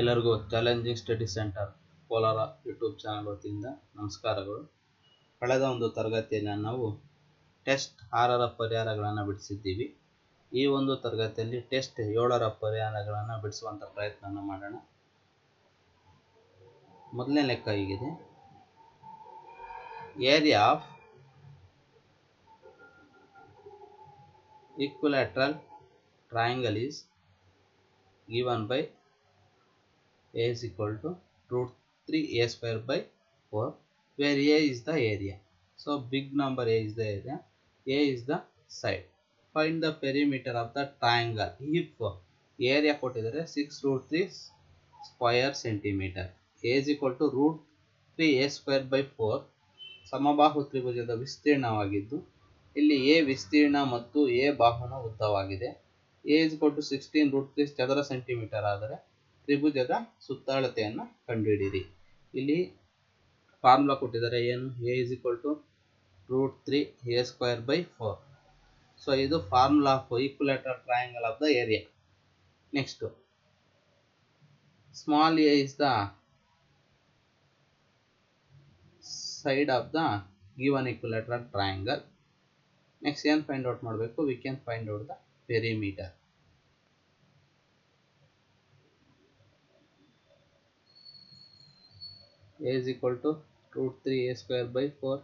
ಎಲ್ಲರಿಗೂ challenging study centre, Kolar YouTube channel ವತಿಯಿಂದ ನಮಸ್ಕಾರಗಳು. ಕಳೆದ ಒಂದು ತರಗತಿಯಲ್ಲಿ ನಾವು ಟೆಸ್ಟ್ ಆರರ ಪರಿಹಾರಗಳನ್ನು ಬಿಡಿಸಿದ್ದೀವಿ. ಈ ಒಂದು ತರಗತಿಯಲ್ಲಿ ಟೆಸ್ಟ್ ಏಳರ ಪರಿಹಾರಗಳನ್ನು ಬಿಡಿಸುವಂಥ ಪ್ರಯತ್ನವನ್ನು ಮಾಡೋಣ. ಮೊದಲನೇ ಲೆಕ್ಕ ಈಗಿದೆ area of equilateral triangle is given by a is equal to root 3 a square by 4 where a is the area so big number a is the area a is the side find the perimeter of the triangle if area ಕೊಟ್ಟಿದ್ದಾರೆ 6 root 3 square centimeter a is equal to root 3 a square by 4 ಸಮಬಾಹು ತ್ರಿಭುಜದ ವಿಸ್ತೀರ್ಣವಾಗಿದ್ದು ಇಲ್ಲಿ A ವಿಸ್ತೀರ್ಣ ಮತ್ತು A ಬಾಹುನ ಉದ್ದವಾಗಿದೆ a is to sixteen root three ಚದರ centimetre ಆದರೆ ತ್ರಿಭುಜದ ಸುತ್ತಾಳತೆಯನ್ನು ಕಂಡುಹಿಡಿಯಿರಿ. ಇಲ್ಲಿ ಫಾರ್ಮುಲಾ ಕೊಟ್ಟಿದ್ದಾರೆ ಏನು? A is equal to root three a square by four so ಇದು formula of equilateral triangle of the area next small a is the side of the given equilateral triangle next ಏನು find out ಮಾಡಬೇಕು? We can find out the perimeter a is equal to root three a square by four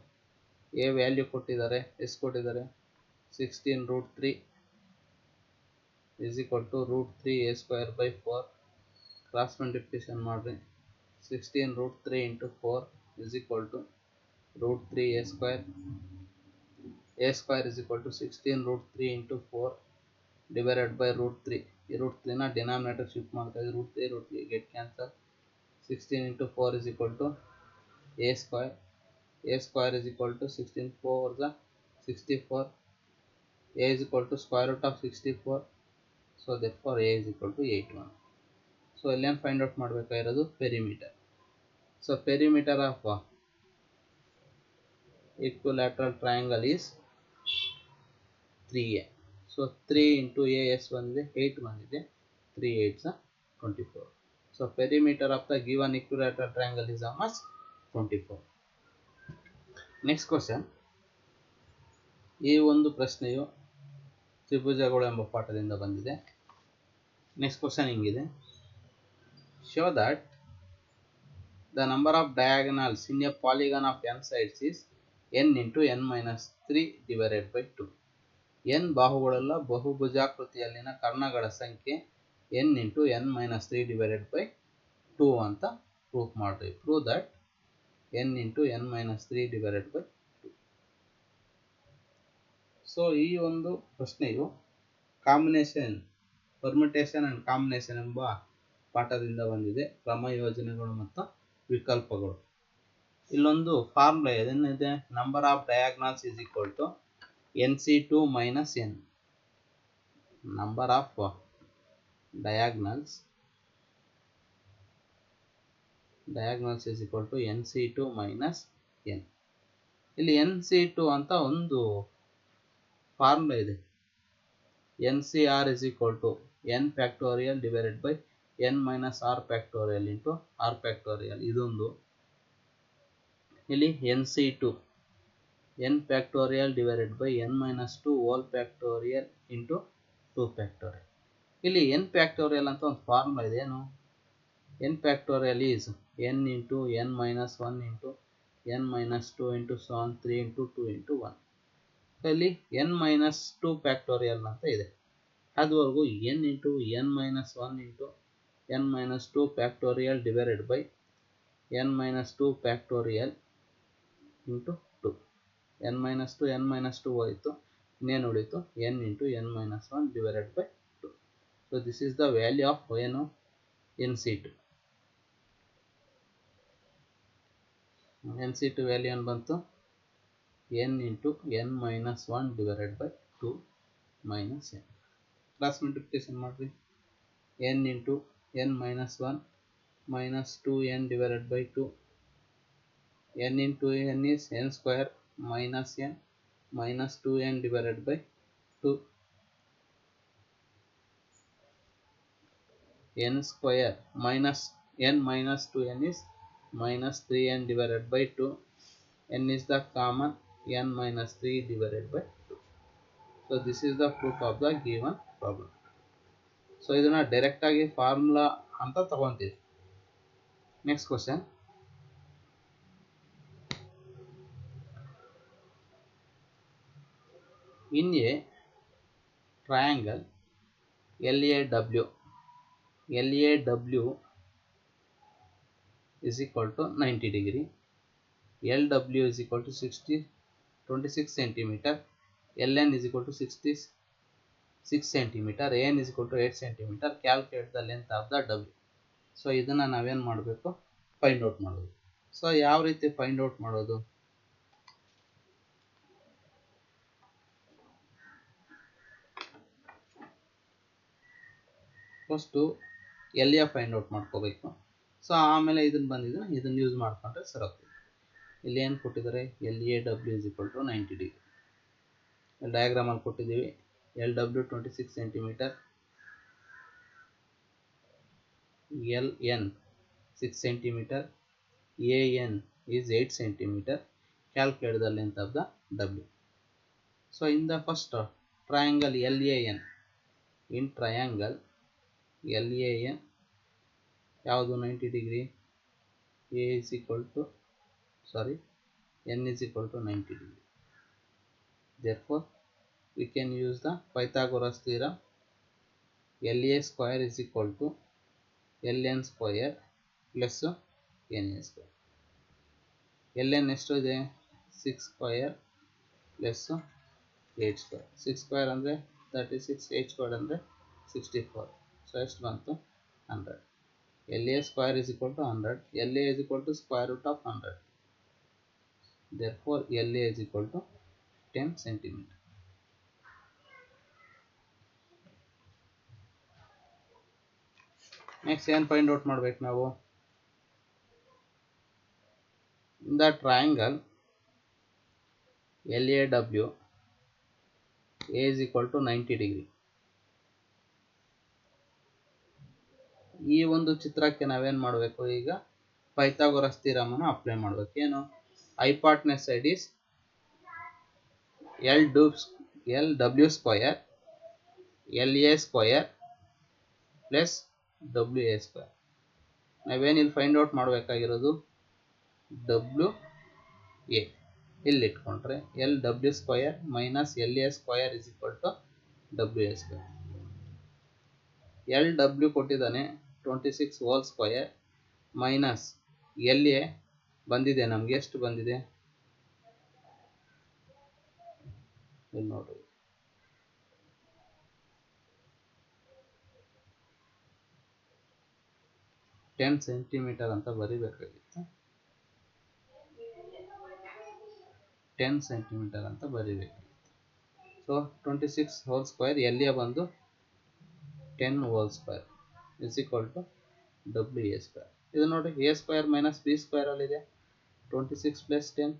a value ಕೊಟ್ಟಿದ್ದಾರೆ S ಕೊಟ್ಟಿದ್ದಾರೆ? Sixteen root three is equal to root three a square by four cross multiplication ಮಾಡಿರಿ. Sixteen root three into four is equal to root three a square a square is equal to sixteen root three into four divided by root three ಈ root 3 ನ denominator shift ಮಾಡ್ತಾ ಇದ್ದೀವಿ. root 3 root 3 get cancel 16 into 4 is equal to a square a square is equal to 16 4 the 64 a is equal to square root of 64 so therefore a is equal to 81 so ಇಲ್ಲೇನು find out ಮಾಡಬೇಕಾಗಿರೋದು perimeter so perimeter of equilateral triangle is 3a so 3 into a s ಬಂದಿದೆ 8 ಬಂದಿದೆ 3 8s 24 so perimeter of the given equilateral triangle is how much 24 next question ಈ ಒಂದು ಪ್ರಶ್ನೆಯು ತ್ರಿಭುಜಗಳು ಎಂಬ ಪಾಠದಿಂದ ಬಂದಿದೆ ನೆಕ್ಸ್ಟ್ ಕ್ವಶನ್ ಹಿಂಗಿದೆ ಶೋ ದಟ್ the number of diagonals in a polygon of n sides is n into n minus 3 divided by 2 n ಬಾಹುಗಳೆಲ್ಲ ಬಹುಭುಜಾಕೃತಿಯಲ್ಲಿನ ಕರ್ಣಗಳ ಸಂಖ್ಯೆ n into n minus three divided by two ಅಂತ ಪ್ರೂಫ್ ಮಾಡ್ರಿ. Prove that n into n minus three divided by two so ಈ ಒಂದು ಪ್ರಶ್ನೆಯು combination permutation and combination ಎಂಬ ಪಾಠದಿಂದ ಬಂದಿದೆ. ಕ್ರಮ ಯೋಜನೆಗಳು ಮತ್ತು ವಿಕಲ್ಪಗಳು. ಇಲ್ಲೊಂದು ಫಾರ್ಮುಲಾ ಏನೇನಿದೆ number of diagonals is equal to n C two minus n number of diagonals diagonals is equal to n C two minus n ಇಲ್ಲಿ ಎನ್ ಸಿ ಟು ಅಂತ ಒಂದು ಫಾರ್ಮುಲಾ ಇದೆ. N C r is equal to n factorial divided by n minus r factorial into r factorial ಇದೊಂದು. ಇಲ್ಲಿ n C two n factorial divided by n minus two whole factorial into two factorial ಇಲ್ಲಿ n factorial ಅಂತ ಒಂದು formula ಇದೆ. ಏನು? N factorial is n into n minus one into n minus two into seven three into two into one ಇಲ್ಲಿ N minus two factorial ಅಂತ ಇದೆ. ಅದುವರೆಗೂ n into n minus one into n minus two factorial divided by n minus two factorial into two n minus two n minus two ಹೋಯಿತು, ಇನ್ನೇನು ಉಳಿತು? N into n minus one divided by two so this is the value of ಏನು n C two n C two value ಏನು ಬಂತು? N into n minus one divided by two minus n cross multiplication ಮಾಡಿರಿ. N into n minus 1 minus 2n divided by 2 n into n is n square minus n minus 2n divided by 2 n square minus n minus 2n is minus 3n divided by 2 n is the common n minus 3 divided by 2 so this is the proof of the given problem so ಇದನ್ನ direct ಆಗಿ formula ಅಂತ next next question in a triangle L A W L A W is equal to ninety degree L W is equal to sixty twenty six centimetre L N is equal to sixty six centimetre N is equal to eight centimetre calculate the length of the W so ಇದನ್ನು ನಾವೇನು ಮಾಡಬೇಕು? Find out ಮಾಡೋದು so ಯಾವ ರೀತಿ find out ಮಾಡೋದು? First L A find out ಮಾಡ್ಕೋಬೇಕು? So ಆಮೇಲೆ ಇದನ್ನು ಬಂದಿದ್ರೆ ಇದನ್ನು ಯೂಸ್ ಮಾಡ್ಕೊಂಡ್ರೆ ಸರೋಗ್ತದೆ ಇಲ್ಲಿ ಏನು ಕೊಟ್ಟಿದ್ದಾರೆ? L A W is equal to ninety degree ಡಯಾಗ್ರಾಮಲ್ಲಿ ಕೊಟ್ಟಿದ್ದೀವಿ L W twenty six centimetre L N six centimetre A N is eight centimetre calculate the length the W so in the first triangle L A N in triangle A N ಯಾವುದು ninety degree A is equal to sorry N is equal to ninety degree therefore, we can use the Pythagoras theorem. LA square is equal to LN square plus NA square. LN ಎಷ್ಟು ಇದೆ? Six square plus eight square six square ಅಂದರೆ thirty six eight square ಅಂದರೆ sixty four so ಎಷ್ಟು ಬಂತು hundred L A square is equal to hundred L A is equal to square root of hundred L A is equal to ten centimetre next ಏನು find out ಮಾಡ್ಬೇಕು ನಾವು? In the triangle L A W A is equal to ninety degree ಈ ಒಂದು ಚಿತ್ರಕ್ಕೆ ನಾವೇನು ಮಾಡಬೇಕು ಈಗ? Pythagoras ಥಿರಮನ್ನು apply ಮಾಡಬೇಕು. ಏನು? Hypotenuse side is L dos L W square L A square plus W A square ನಾವೇನು ಇಲ್ಲಿ ಫೈಂಡ್ ಔಟ್ ಮಾಡಬೇಕಾಗಿರೋದು? W A. ಇಲ್ಲಿ ಇಟ್ಕೊಂಡ್ರೆ L W square minus L A square is equal to W A square L W ಕೊಟ್ಟಿದ್ದಾನೆ twenty whole square minus L A ಬಂದಿದೆ, ನಮಗೆ ಎಷ್ಟು ಬಂದಿದೆ? ನೋಡ್ರಿ ಟೆನ್ ಸೆಂಟಿಮೀಟರ್ ಅಂತ ಬರಿಬೇಕಾಗಿತ್ತು. ಟೆನ್ ಸೆಂಟಿಮೀಟರ್ ಅಂತ ಬರಿಬೇಕಾಗಿತ್ತು. So twenty six whole square ಎಲ್ಲಿಯ ಬಂದು ten whole square is equal to W A square ಇದು ನೋಡಿ A square minus B ಸ್ಕ್ವೇರಲ್ಲಿದೆ twenty six plus ten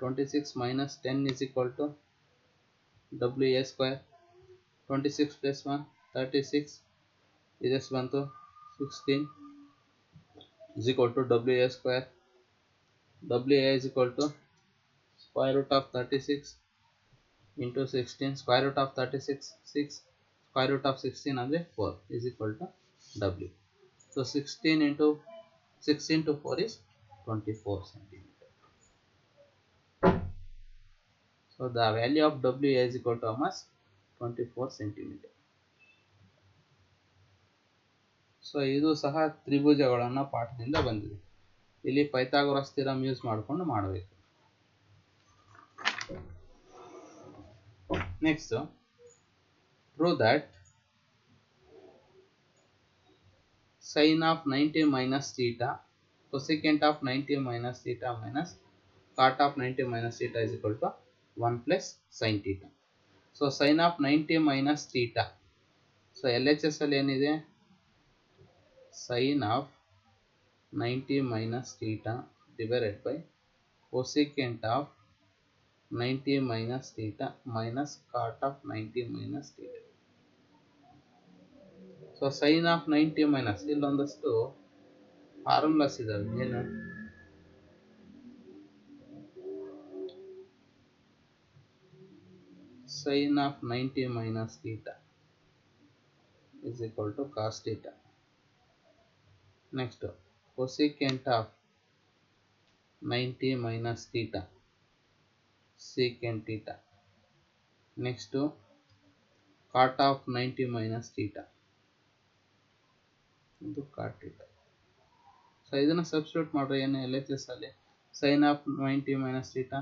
twenty six minus ten is equal to W A square twenty six plus one thirty six ಇದೆಷ್ಟು ಬಂತು sixteen is equal to WA square. WA is equal to square root of 36 into 16 square root of 36 6 root of 16 and 4 is equal to W. So 16 into 16 to 4 is 24 centimeter. So the value of W is equal to how much? 24 centimeter. So ಇದು ಸಹ ತ್ರಿಭುಜಗಳನ್ನು ಪಾಠದಿಂದ ಬಂದಿದೆ ಇಲ್ಲಿ ಪೈತಾಗೋರಸ್ theorem use ಮಾಡಿಕೊಂಡು ಮಾಡಬೇಕು next sine of ninety minus theta cosecant of ninety minus theta minus cot of ninety minus theta is equal to one plus sine theta so sine of ninety minus theta so L H S ಅಲ್ಲಿ ಏನಿದೆ? Sin of 90 minus theta divided by cosecant of 90 minus theta minus cot of 90 minus theta. So sine of ninety minus ಇಲ್ಲೊಂದಷ್ಟು formulas ಇದಾವೆ ಏನು sine of ninety minus theta is equal to cos theta. Next, cosecant of 90 minus theta, secant theta. Next, cot of 90 minus theta. ಇದು cot theta so ಇದನ್ನು substitute ಮಾಡ್ರೆ ಏನು L H S ಅಲ್ಲಿ sine of ninety minus theta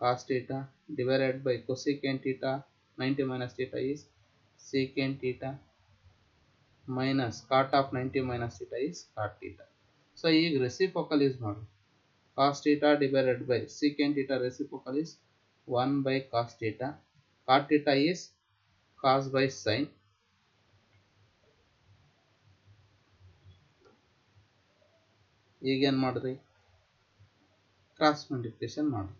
cos theta divided by cosecant theta ninety minus theta is secant theta minus cot of ninety minus theta is cot theta so ಈಗ reciprocal use ಮಾಡಿ. Cos theta divided by secant theta reciprocal is one by cos theta cot theta is cos by sine ಈಗೇನು ಮಾಡಿದ್ರಿ cross multiplication ಮಾಡಿ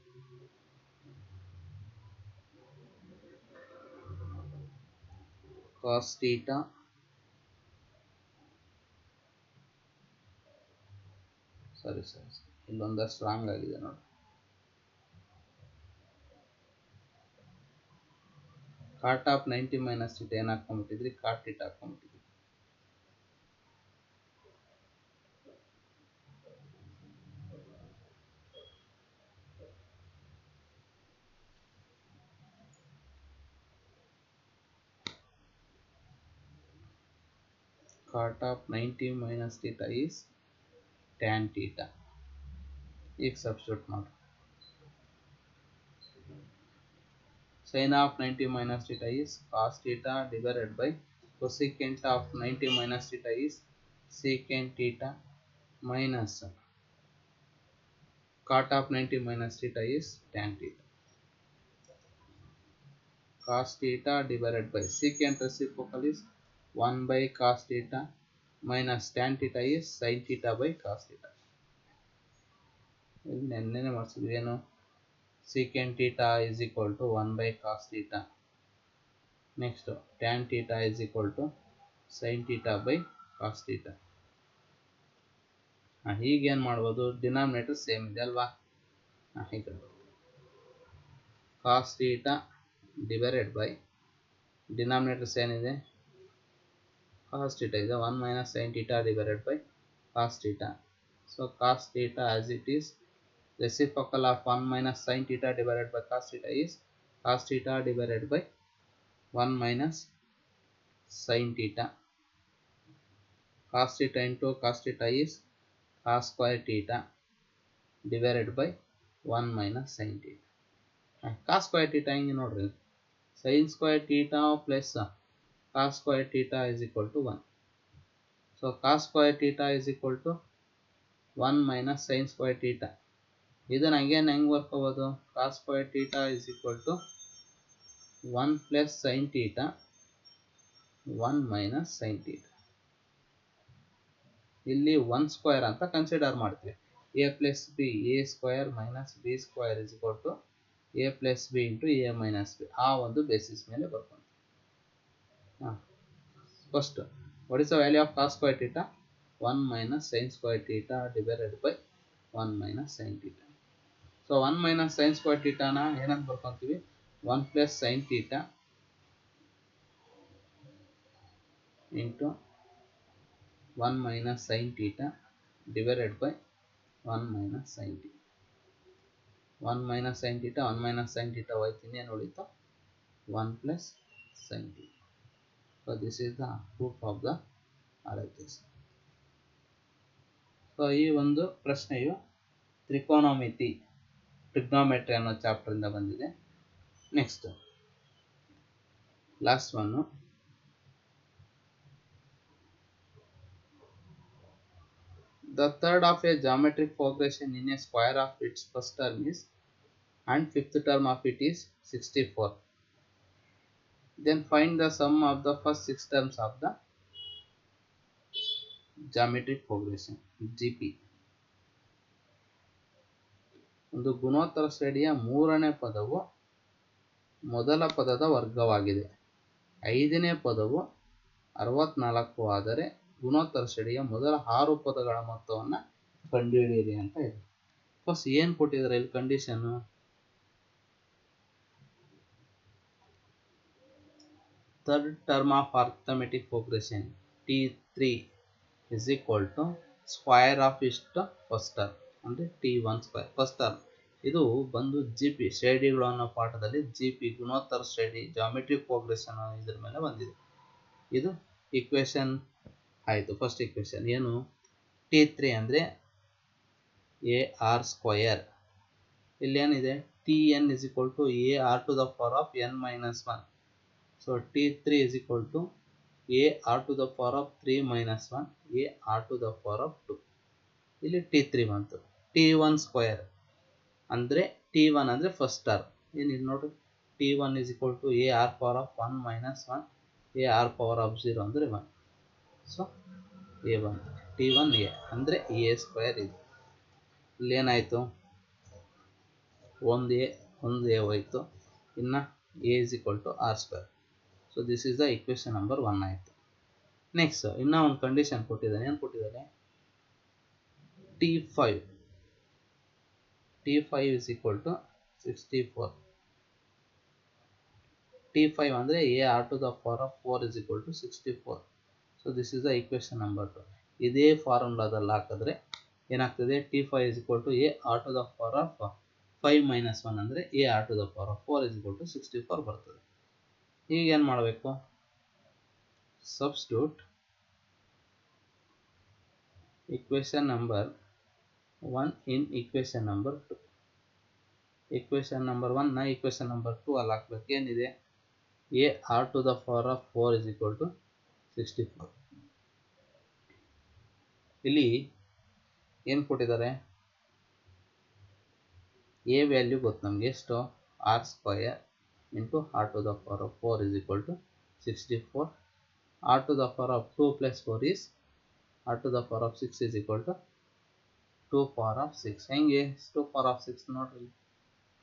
cos theta ಸರಿ ಸರಿ ಸರಿ strong wrong ಆಗಿದೆ ನೋಡಿ cot of ninety minus theta ಏನು ಹಾಕೊಂಡ್ಬಿಟ್ಟಿದ್ರಿ ಕಾಟ್ ಥೀಟಾ ಹಾಕೊಂಡ್ಬಿಟ್ಟಿದ್ರಿ cot of 90 minus theta is tan theta. एक सब्सिट्यूट मार sin of 90 minus theta is cos theta divided by cosecant of 90 minus theta is secant theta minus cot of 90 minus theta is tan theta cos theta divided by secant reciprocal is 1 by cos theta minus tan theta is sin theta by cos theta ನೆನ್ನೆನೆ secant theta is equal to 1 by cos theta next tan theta is equal to sin theta by cos theta ಹೀಗೇನು ಮಾಡ್ಬೋದು denominator same ಇದೆ ಅಲ್ವಾ ಹೀಗೆ cos theta divided by denominators ಏನಿದೆ cos theta ಇದೆ one minus sine theta divided by cos theta so cos theta as it is reciprocal of 1 minus sin theta divided by cos theta is cos theta divided by 1 minus sin theta. Cos theta into cos theta is cos square theta divided by 1 minus sin theta. Cos square theta ಹಿಂಗೆ ನೋಡ್ರಿ sin square theta plus cos square theta is equal to 1. So, cos square theta is equal to 1 minus sin square theta. ಇದನ್ನು again ಹೆಂಗ್ ಬರ್ಕೋಬೋದು cos square theta is equal to one plus sine theta one minus sine theta ಇಲ್ಲಿ one square ಅಂತ consider ಮಾಡ್ತೀವಿ. A plus B A square minus B square is equal to A plus B into A minus B ಆ ಒಂದು basis ಮೇಲೆ first what is the value of cos square theta one minus sine square theta divided by one minus sine theta so one minus sine square ಟೀಟಾನ ಏನಂತ ಬರ್ಕೊಂತೀವಿ? One plus sine theta into one minus sine theta divided by one minus sine theta one minus sine theta one minus sine theta ಹೋಯ್ತು ಇನ್ನೇನು ಉಳಿತು one plus sine theta so this is the proof of the RHS. So ಈ ಒಂದು ಪ್ರಶ್ನೆಯು ತ್ರಿಕೋನಮಿತಿ trigonometry ಅನ್ನೋ ಚಾಪ್ಟರಿಂದ ಬಂದಿದೆ. Next last one the third of a geometric progression in a square of its first term is and fifth term of it is sixty 64 then find the sum of the first six terms of the geometric progression gp ಒಂದು ಗುಣೋತ್ತರ ಶ್ರೇಣಿಯ ಮೂರನೇ ಪದವು ಮೊದಲ ಪದದ ವರ್ಗವಾಗಿದೆ. ಐದನೇ ಪದವು ಅರವತ್ನಾಲ್ಕು ಆದರೆ ಗುಣೋತ್ತರ ಶ್ರೇಣಿಯ ಮೊದಲ ಆರು ಪದಗಳ ಮೊತ್ತವನ್ನು ಕಂಡುಹಿಡಿಯಿರಿ ಅಂತ ಇದೆ. ಫಸ್ಟ್ ಏನು ಕೊಟ್ಟಿದ್ದಾರೆ ಇಲ್ಲಿ condition third term of arithmetic progression t3 is equal to square of ಇಷ್ಟ ಫಸ್ಟ್ ಟರ್ಮ್ ಅಂದರೆ T one square first term ಇದು ಬಂದು ಜಿ ಪಿ ಶ್ರೇಣಿಗಳು ಅನ್ನೋ ಪಾಠದಲ್ಲಿ ಜಿ ಪಿ ಗುಣೋತ್ತರ ಶ್ರೇಣಿ ಜಾಮೆಟ್ರಿಕ್ ಪ್ರೋಗ್ರೆಷನ್ ಇದ್ರ ಮೇಲೆ ಬಂದಿದೆ. ಇದು ಇಕ್ವೇಶನ್ ಆಯಿತು ಫಸ್ಟ್ ಇಕ್ವೇಶನ್ ಏನು? ಟಿ ತ್ರೀ ಅಂದರೆ ಎ ಆರ್ ಸ್ಕ್ವಯರ್ ಇಲ್ಲಿ ಏನಿದೆ T N is equal to A R to the power of N minus one So T3 is equal to A r to the power of 3 minus 1 A r to the power of 2 ಇಲ್ಲಿ T three ಬಂತು. T one square ಅಂದರೆ T one ಅಂದರೆ first term ಏನಿದೆ ನೋಡಿ? T one is equal to A R power of one minus one A R power of zero ಅಂದರೆ one so A one T one A ಅಂದರೆ A square ಇದು. ಇಲ್ಲೇನಾಯಿತು ಒಂದು A ಒಂದು A ಹೋಯ್ತು. ಇನ್ನು A is equal to R square so this is the equation number one ಆಯಿತು next ಇನ್ನೂ ಒಂದು ಕಂಡೀಷನ್ ಕೊಟ್ಟಿದ್ದಾನೆ. ಏನು ಕೊಟ್ಟಿದ್ದಾರೆ T five T five is equal to sixty four T five ಅಂದರೆ A R to the power of four is equal to sixty four so this is the equation number two ಇದೇ ಫಾರ್ಮುಲಾದಲ್ಲಿ ಹಾಕಿದ್ರೆ ಏನಾಗ್ತದೆ? T five is equal to A R to the power of five minus one ಅಂದರೆ A R to the power of four is equal to sixty four ಬರ್ತದೆ. ಈಗ ಏನು ಮಾಡಬೇಕು? Substitute equation number one in equation number two equation ನಂಬರ್ನ equation number two ಅಲ್ಲಿ ಹಾಕ್ಬೇಕು. ಏನಿದೆ? A R to the power of four is equal to sixty four ಇಲ್ಲಿ ಏನು ಕೊಟ್ಟಿದ್ದಾರೆ? ಎ ವ್ಯಾಲ್ಯೂ ಗೊತ್ತು ನಮಗೆ ಎಷ್ಟು? R square into r to the power of 4 is equal to 64 r to the power of 2 plus 4 is r to the power of 6 is equal to 2 power of 6 ಹೆಂಗೆ 2 power of 6 ನೋಡ್ರಿ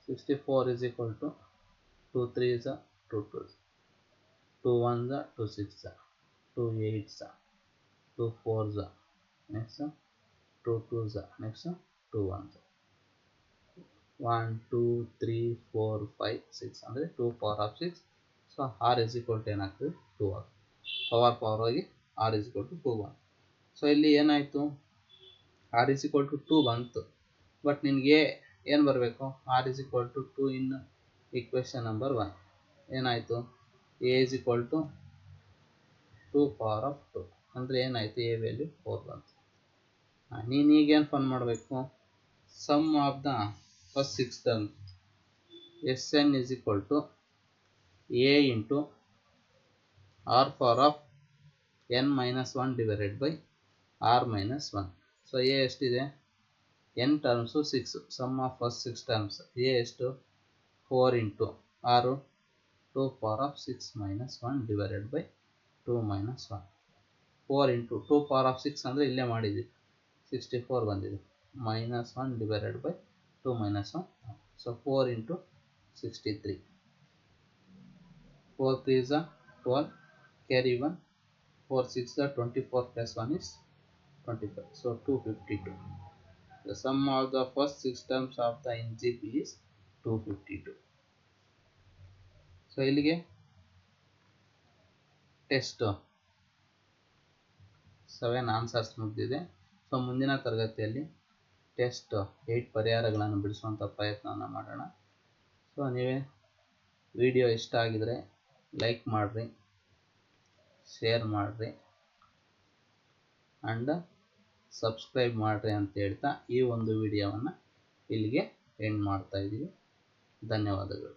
64 is equal to 2 3 is 2 2 2 1 2 6 2 8 2 4 next 2 2 next 2 1 one two three four five six ಅಂದರೆ two power of six so R is equal to ಏನಾಗ್ತದೆ? Two R power power ಹೋಗಿ R is equal to two one so ಇಲ್ಲಿ ಏನಾಯಿತು? R is equal to two ಬಂತು. But ನಿನಗೆ ಏನು ಬರಬೇಕು? R is equal to two in equation number one ಏನಾಯಿತು? A is equal to two power of two ಅಂದರೆ ಏನಾಯಿತು? ಎ ವ್ಯಾಲ್ಯೂ ಫೋರ್ ಬಂತು. ನೀನು ಈಗೇನು ಫನ್ ಮಾಡಬೇಕು? Sum of the first six term S N is equal to A into R power of N minus one divided by R minus one so A ಎಷ್ಟಿದೆ N terms six sum of first six terms A ಎಷ್ಟು four into ಆರು two power of six minus one divided by two minus one four into two power of six ಅಂದರೆ ಇಲ್ಲೇ ಮಾಡಿದ್ದೀವಿ sixty four ಬಂದಿದೆ. Minus one divided by 2 minus 1 so 4 into 63 4 3 is a 12 carry 1 4 6 is a 24 plus 1 is 25 so 252 the sum of the first six terms of the NGP is 252 so ಇಲ್ಲಿಗೆ test seven answers ಮುಗಿದಿದೆ so ಮುಂದಿನ ತರಗತಿಯಲ್ಲಿ test eight ಪರಿಹಾರಗಳನ್ನು ಬಿಡಿಸುವಂಥ ಪ್ರಯತ್ನವನ್ನು ಮಾಡೋಣ. So ನೀವೇ video ಇಷ್ಟ ಆಗಿದರೆ ಲೈಕ್ ಮಾಡಿರಿ ಶೇರ್ ಮಾಡಿರಿ ಆ್ಯಂಡ್ ಸಬ್ಸ್ಕ್ರೈಬ್ ಮಾಡಿರಿ ಅಂತ ಹೇಳ್ತಾ ಈ ಒಂದು ವಿಡಿಯೋವನ್ನು ಇಲ್ಲಿಗೆ ಎಂಡ್ ಮಾಡ್ತಾ ಇದ್ದೀವಿ ಧನ್ಯವಾದಗಳು.